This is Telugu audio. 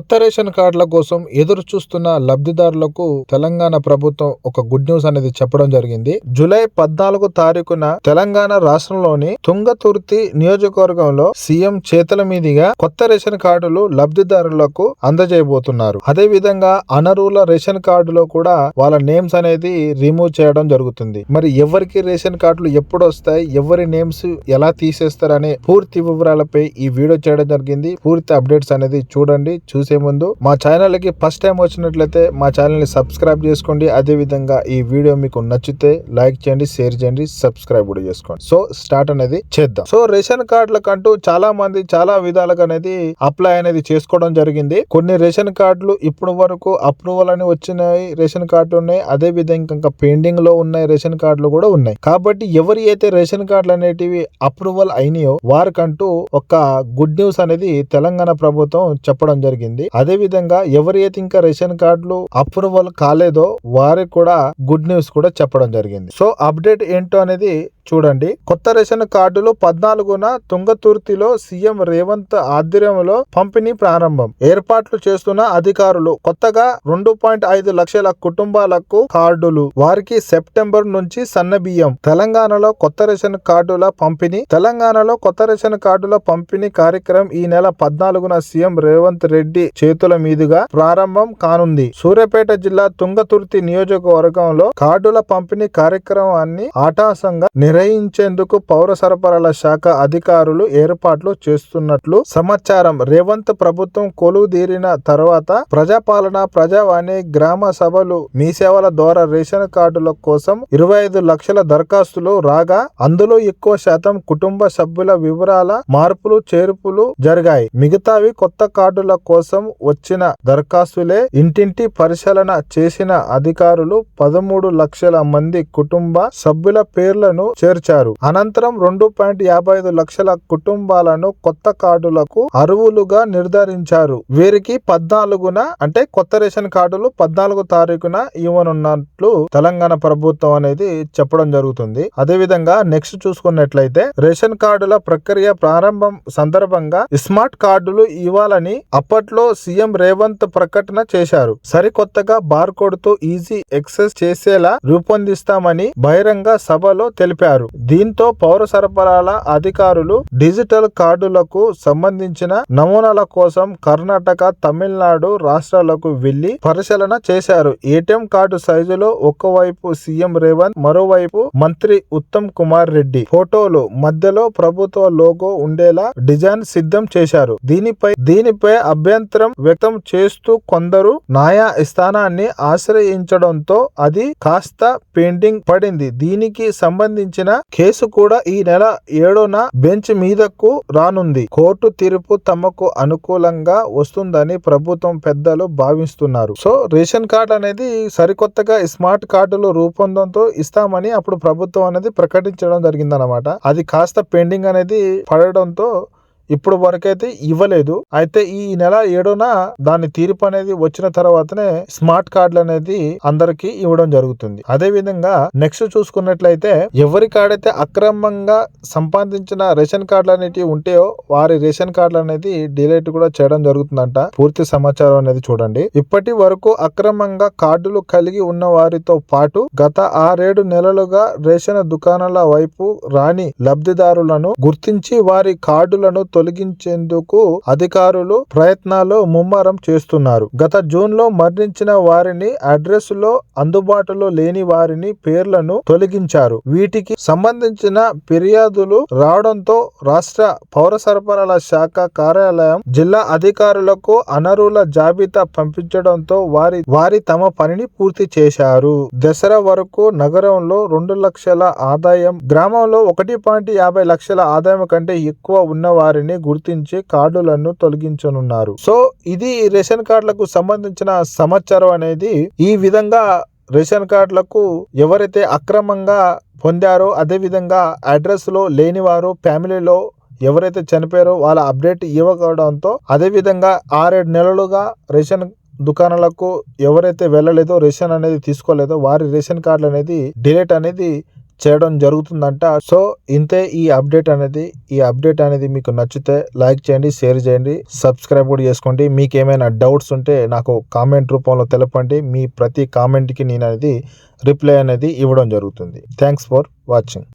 కొత్త రేషన్ కార్డుల కోసం ఎదురు చూస్తున్న లబ్ధిదారులకు తెలంగాణ ప్రభుత్వం ఒక గుడ్ న్యూస్ అనేది చెప్పడం జరిగింది. జూలై పద్నాలుగు తారీఖున తెలంగాణ రాష్ట్రంలోని తుంగతుర్తి నియోజకవర్గంలో సీఎం చేతుల మీదుగా కొత్త రేషన్ కార్డులు లబ్ధిదారులకు అందజేయబోతున్నారు. అదే విధంగా అనర్హుల రేషన్ కార్డులో కూడా వాళ్ళ నేమ్స్ అనేది రిమూవ్ చేయడం జరుగుతుంది. మరి ఎవరికి రేషన్ కార్డులు ఎప్పుడు వస్తాయి? ఎవరి నేమ్స్ ఎలా తీసేస్తారనే పూర్తి వివరాలపై ఈ వీడియో చేయడం జరిగింది. పూర్తి అప్డేట్స్ అనేది చూడండి చూసి ముందు మా ఛానల్కి ఫస్ట్ టైం వచ్చినట్లయితే మా ఛానల్ని సబ్స్క్రైబ్ చేసుకోండి. అదే విధంగా ఈ వీడియో మీకు నచ్చితే లైక్ చేయండి షేర్ చేయండి సబ్స్క్రైబ్ కూడా చేసుకోండి. సో స్టార్ట్ అనేది చేద్దాం. సో రేషన్ కార్డులకంటూ చాలా మంది చాలా విధాలుగా అనేది అప్లై అనేది చేసుకోవడం జరిగింది. కొన్ని రేషన్ కార్డులు ఇప్పుడు వరకు అప్రూవల్ అని వచ్చినాయి రేషన్ కార్డులు ఉన్నాయి. అదే విధంగా ఇంకా పెండింగ్లో ఉన్నాయి రేషన్ కార్డులు కూడా ఉన్నాయి. కాబట్టి ఎవరి అయితే రేషన్ కార్డులు అనేటివి అప్రూవల్ అయినాయో వారికంటూ ఒక గుడ్ న్యూస్ అనేది తెలంగాణ ప్రభుత్వం చెప్పడం జరిగింది. అదే విధంగా ఎవరైతే ఇంకా రేషన్ కార్డులు అప్రూవల్ కాలేదో వారికి కూడా గుడ్ న్యూస్ కూడా చెప్పడం జరిగింది. సో అప్డేట్ ఏంటో అనేది చూడండి. కొత్త రేషన్ కార్డులు పద్నాలుగున తుంగతుర్తిలో సీఎం రేవంత్ ఆధ్వర్యంలో పంపిణీ ప్రారంభం. ఏర్పాట్లు చేస్తున్న అధికారులు కొత్తగా రెండు పాయింట్ ఐదు లక్షల కుటుంబాలకు కార్డులు. వారికి సెప్టెంబర్ నుంచి సన్న బియ్యం. తెలంగాణలో కొత్త రేషన్ కార్డుల పంపిణీ తెలంగాణలో కొత్త రేషన్ కార్డుల పంపిణీ కార్యక్రమం ఈ నెల పద్నాలుగున సీఎం రేవంత్ రెడ్డి చేతుల మీదుగా ప్రారంభం కానుంది. సూర్యాపేట జిల్లా తుంగతుర్తి నియోజకవర్గంలో కార్డుల పంపిణీ కార్యక్రమాన్ని ఆటాసంగా నిర్వహించేందుకు పౌర సరఫరాల శాఖ అధికారులు ఏర్పాట్లు చేస్తున్నట్లు సమాచారం. రేవంత్ ప్రభుత్వం కొలువుదీరిన తర్వాత ప్రజాపాలన ప్రజావాణి గ్రామ సభలు మీ సేవల ద్వారా రేషన్ కార్డుల కోసం ఇరవై ఐదు లక్షల దరఖాస్తులు రాగా అందులో ఎక్కువ శాతం కుటుంబ సభ్యుల వివరాల మార్పులు చేర్పులు జరిగాయి. మిగతావి కొత్త కార్డుల కోసం వచ్చిన దరఖాస్తులే ఇంటింటి పరిశీలన చేసిన అధికారులు పదమూడు లక్షల మంది కుటుంబ సభ్యుల పేర్లను చేర్చారు. అనంతరం రెండు పాయింట్ యాభై ఐదు లక్షల కుటుంబాలను కొత్త కార్డులకు అరువులుగా నిర్ధారించారు. వీరికి పద్నాలుగున అంటే కొత్త రేషన్ కార్డులు పద్నాలుగు తారీఖున ఇవ్వనున్నట్లు తెలంగాణ ప్రభుత్వం అనేది చెప్పడం జరుగుతుంది. అదే విధంగా నెక్స్ట్ చూసుకున్నట్లయితే రేషన్ కార్డుల ప్రక్రియ ప్రారంభం సందర్భంగా స్మార్ట్ కార్డులు ఇవ్వాలని అప్పట్లో సీఎం రేవంత్ ప్రకటన చేశారు. సరికొత్తగా బార్కోడ్తో ఈజీ ఎక్సెస్ చేసేలా రూపొందిస్తామని బహిరంగ సభలో తెలిపారు. దీంతో పౌర సరఫరాల అధికారులు డిజిటల్ కార్డులకు సంబంధించిన నమూనాల కోసం కర్ణాటక తమిళనాడు రాష్ట్రాలకు వెళ్ళి పరిశీలన చేశారు. ఏటీఎం కార్డు సైజులో ఒకవైపు సీఎం రేవంత్ మరోవైపు మంత్రి ఉత్తమ్ కుమార్ రెడ్డి. ఫోటోలు మధ్యలో ప్రభుత్వ లోగో ఉండేలా డిజైన్ సిద్ధం చేశారు. దీనిపై దీనిపై అభ్యంతరం వ్యక్తం చేస్తూ కొందరు న్యాయ స్థానాన్ని ఆశ్రయించడంతో అది కాస్త పెయింటింగ్ పడింది. దీనికి సంబంధించిన కేసు కూడా ఈ నెల ఏడున బెంచ్ మీదకు రానుంది. కోర్టు తీర్పు తమకు అనుకూలంగా వస్తుందని ప్రభుత్వం పెద్దలు భావిస్తున్నారు. సో రేషన్ కార్డు అనేది సరికొత్తగా స్మార్ట్ కార్డులు రూపొందంతో ఇస్తామని అప్పుడు ప్రభుత్వం అనేది ప్రకటించడం జరిగిందనమాట అది కాస్త పెండింగ్ అనేది పడడంతో ఇప్పుడు వరకైతే ఇవ్వలేదు. అయితే ఈ నెల ఏడున దాని తీర్పు అనేది వచ్చిన తర్వాతనే స్మార్ట్ కార్డులు అనేది అందరికి ఇవ్వడం జరుగుతుంది. అదే విధంగా నెక్స్ట్ చూసుకున్నట్లయితే ఎవరి కాడైతే అక్రమంగా సంపాదించిన రేషన్ కార్డులు అనేటివి ఉంటేయో వారి రేషన్ కార్డులు అనేది డిలేట్ కూడా చేయడం జరుగుతుందంట. పూర్తి సమాచారం అనేది చూడండి. ఇప్పటి వరకు అక్రమంగా కార్డులు కలిగి ఉన్న వారితో పాటు గత ఆరేడు నెలలుగా రేషన్ దుకాణాల వైపు రాని లబ్ధిదారులను గుర్తించి వారి కార్డులను తొలగించేందుకు అధికారులు ప్రయత్నాలు ముమ్మరం చేస్తున్నారు. గత జూన్లో మరణించిన వారిని అడ్రస్లో అందుబాటులో లేని వారిని పేర్లను తొలగించారు. వీటికి సంబంధించిన ఫిర్యాదులు రావడంతో రాష్ట్ర పౌర సరఫరాల శాఖ కార్యాలయం జిల్లా అధికారులకు అనర్హుల జాబితా పంపించడంతో వారి వారి తమ పనిని పూర్తి చేశారు. దసరా వరకు నగరంలో రెండు లక్షల ఆదాయం గ్రామంలో ఒకటి పాయింట్ యాభై లక్షల ఆదాయం కంటే ఎక్కువ ఉన్న వారిని గుర్తించి కార్డులను తొలగించనున్నారు. సో ఇది రేషన్ కార్డులకు సంబంధించిన సమాచారం అనేది ఈ విధంగా రేషన్ కార్డులకు ఎవరైతే అక్రమంగా పొందారో అదే విధంగా అడ్రస్లో లేనివారు ఫ్యామిలీలో ఎవరైతే చనిపోయారో వాళ్ళ అప్డేట్ ఇవ్వకపోవడంతో అదే విధంగా ఆరేడు నెలలుగా రేషన్ దుకాణాలకు ఎవరైతే వెళ్ళలేదో రేషన్ అనేది తీసుకోలేదో వారి రేషన్ కార్డులు అనేది డిలేట్ అనేది చేయడం జరుగుతుందంట. సో ఇంతే ఈ అప్డేట్ అనేది. ఈ అప్డేట్ అనేది మీకు నచ్చితే లైక్ చేయండి షేర్ చేయండి సబ్స్క్రైబ్ కూడా చేసుకోండి. మీకు ఏమైనా డౌట్స్ ఉంటే నాకు కామెంట్ రూపంలో తెలపండి. మీ ప్రతి కామెంట్కి నేను అనేది రిప్లై అనేది ఇవ్వడం జరుగుతుంది. Thanks for watching.